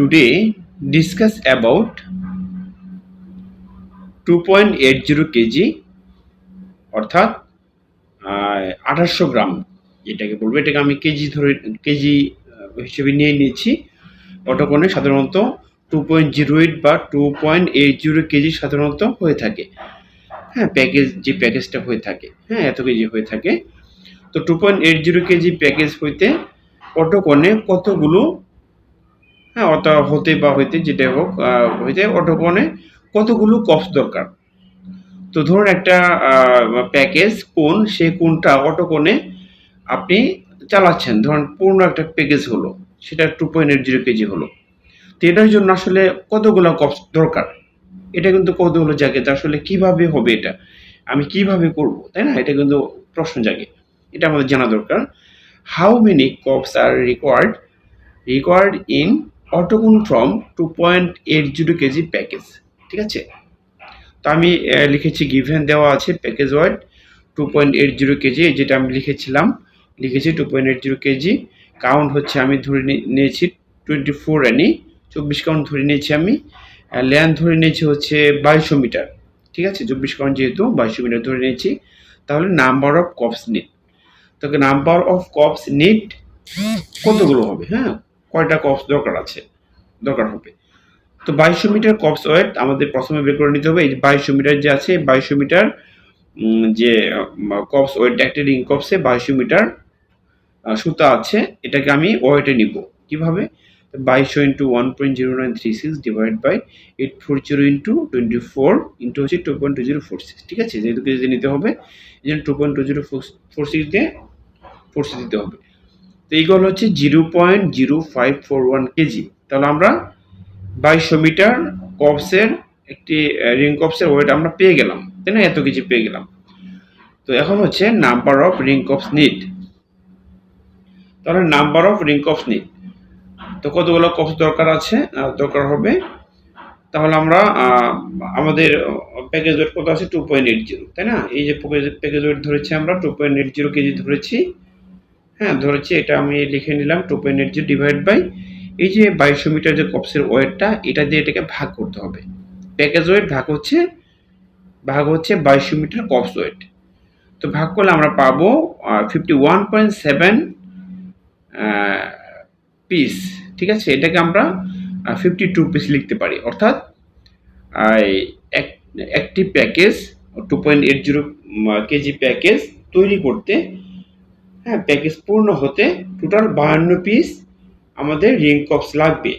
today discuss about 2.80 KG অর্থাৎ আঠাশশো গ্রাম, যেটাকে বলব, এটাকে আমি কেজি ধরে কেজি হিসেবে নিয়ে নিয়েছি। অটোকনে সাধারণত টু পয়েন্ট জিরো এইট বা two point eight zero KG সাধারণত হয়ে থাকে। হ্যাঁ প্যাকেজ যে প্যাকেজটা হয়ে থাকে। হ্যাঁ এত কেজি হয়ে থাকে। তো two point eight zero KG package হইতে অটোকনে কতগুলো হ্যাঁ অত হতে বা হইতে যেটাই হোক হইতে অটোকনে কতগুলো কপস দরকার? তো ধরুন একটা প্যাকেজ কোন, সে কোনটা অটোকনে আপনি চালাচ্ছেন। ধরুন পূর্ণ একটা প্যাকেজ হলো, সেটা two point eight zero KG হলো। তো এটার জন্য আসলে কতগুলো কপস দরকার? এটা কিন্তু কতগুলো জাগে জায়গাতে আসলে কীভাবে হবে এটা? আমি কীভাবে করব, তাই না? এটা কিন্তু প্রশ্ন জাগে। এটা আমাদের জানা দরকার। How many cops are required required in autoconer from two point eight zero KG package ঠিক আছে? তো আমি লিখেছি গিভেন দেওয়া আছে package word two point eight zero KG যেটা আমি লিখেছিলাম, লিখেছি two point eight zero KG count হচ্ছে আমি ধরে নিয়েছি টোয়েন্টি ফোর এনি চব্বিশ কাউন্ট ধরে নিয়েছি আমি ল্যান্ড ধরে নিয়েছি হচ্ছে বাইশশো মিটার, ঠিক আছে? চব্বিশ কাউন্ট যেহেতু, বাইশশো মিটার ধরে নিয়েছি, তাহলে নাম্বার অফ কপস নিট তোকে নাম্বার অফ কপস নিট কতগুলো হবে? হ্যাঁ কয়টা কপস দরকার আছে, দরকার হবে। তো বাইশশো মিটার কপস ওয়েট আমাদের প্রথমে বের করে নিতে হবে। এই বাইশশো মিটার যে আছে, বাইশশো মিটার যে কপস ওয়েট একটা রিং কপসে বাইশশো মিটার সুতা আছে, এটাকে আমি ওয়েটে নিব। কীভাবে? বাইশশো into one point zero nine three six divide by eight four zero into twenty four into হচ্ছে two point two zero four six. ঠিক আছে? যেহেতু কেজি নিতে হবে, এই জন্য two point two zero four six দিয়ে ফোর সিক্স দিতে হবে। তো এইগুলো হচ্ছে zero point zero five four one KG তাহলে আমরা বাইশশো মিটার কপসের একটি রিং কপসের ওয়েট আমরা পেয়ে গেলাম। তাই না? এত কেজি পেয়ে গেলাম। তো এখন হচ্ছে number of ring cops need তাহলে number of ring cops need তো কতগুলো কপস দরকার আছে? দরকার হবে। তাহলে আমরা আমাদের প্যাকেজ ওয়েট কত আছে? টু পয়েন্ট এইট জিরো তাই না? এই যে প্যাকেজ ওয়েট ধরেছি আমরা two point eight zero KG ধরেছি। হ্যাঁ ধরেছি এটা আমি লিখে নিলাম two point eight divide by এই যে বাইশশো মিটার যে কপসের ওয়েটটা, এটা দিয়ে এটাকে ভাগ করতে হবে। প্যাকেজ ওয়েট ভাগ হচ্ছে ভাগ হচ্ছে বাইশশো মিটার কপস ওয়েট। তো ভাগ করলে আমরা পাবো fifty one point seven piece ঠিক আছে? এটাকে আমরা ফিফটি টু পিস লিখতে পারি। অর্থাৎ একটি package two point eight zero KG package তৈরি করতে হ্যাঁ প্যাকেজ পূর্ণ হতে টোটাল বাহান্ন পিস আমাদের রিং কপস লাগবে।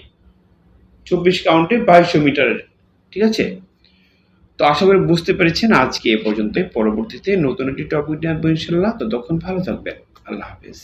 চব্বিশ কাউন্টে বাইশশো মিটারের, ঠিক আছে? তো আশা করি বুঝতে পেরেছেন, আজকে এ পর্যন্ত পরবর্তীতে নতুন একটি টপিক নিয়ে আসব ইনশাল্লাহ তখন ভালো থাকবেন। আল্লাহ হাফিজ।